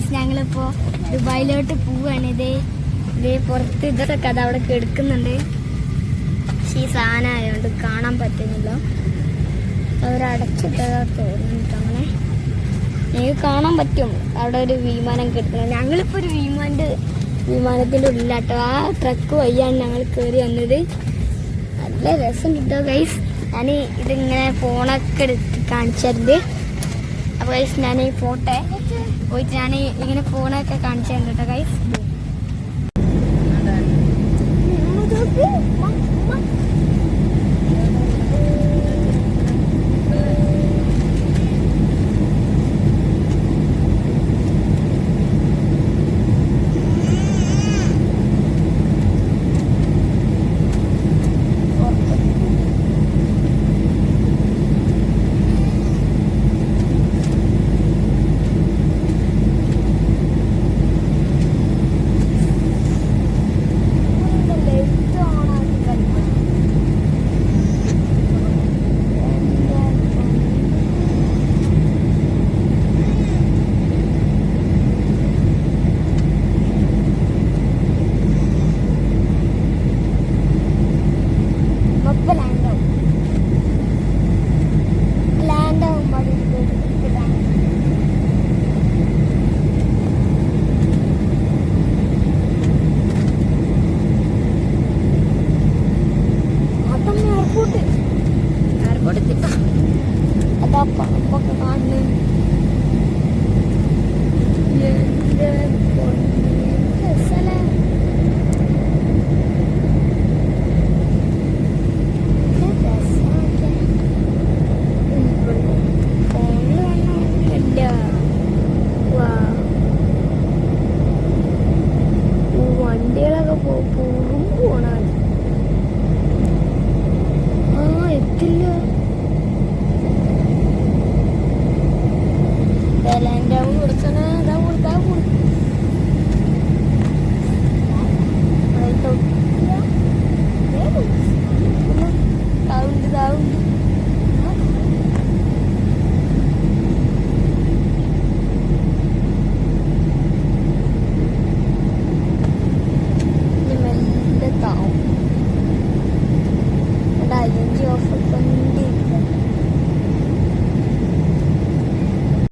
Guys ഞങ്ങളിപ്പോ ദുബായിലോട്ട് പോവാണ്. ഇതേ ഇതേ പുറത്ത് ഇതൊക്കെ അത് അവിടെ കെടുക്കുന്നുണ്ട് ഈ സാധനം ആയതുകൊണ്ട് കാണാൻ പറ്റുന്നില്ല. അവരടച്ചിട്ടതാ തോന്നുന്നുണ്ട് അങ്ങനെ നിങ്ങൾക്ക് കാണാൻ പറ്റും. അവിടെ ഒരു വിമാനം കിട്ടുന്നു ഞങ്ങളിപ്പോ ഒരു വിമാനത്തിൽ വിമാനത്തിന്റെ ഉള്ളിലാട്ടോ. ആ ട്രക്ക് വഴിയാണ് ഞങ്ങൾ കയറി വന്നത്. നല്ല രസം കിട്ടോ ഗൈസ് ഞാൻ ഇതിങ്ങനെ ഫോണൊക്കെ എടുത്ത് കാണിച്ചത് അപ്പോൾ ഗൈസ് ഞാൻ ഈ ഫോട്ടോ പോയിട്ട് ഞാൻ ഇങ്ങനെ ഫോണൊക്കെ കാണിച്ചു തരുന്നുണ്ട് ഗൈസ് പപ്പൊക്കെ കാണുന്നത് വണ്ടികളൊക്കെ പോകും പോണാണ് 저는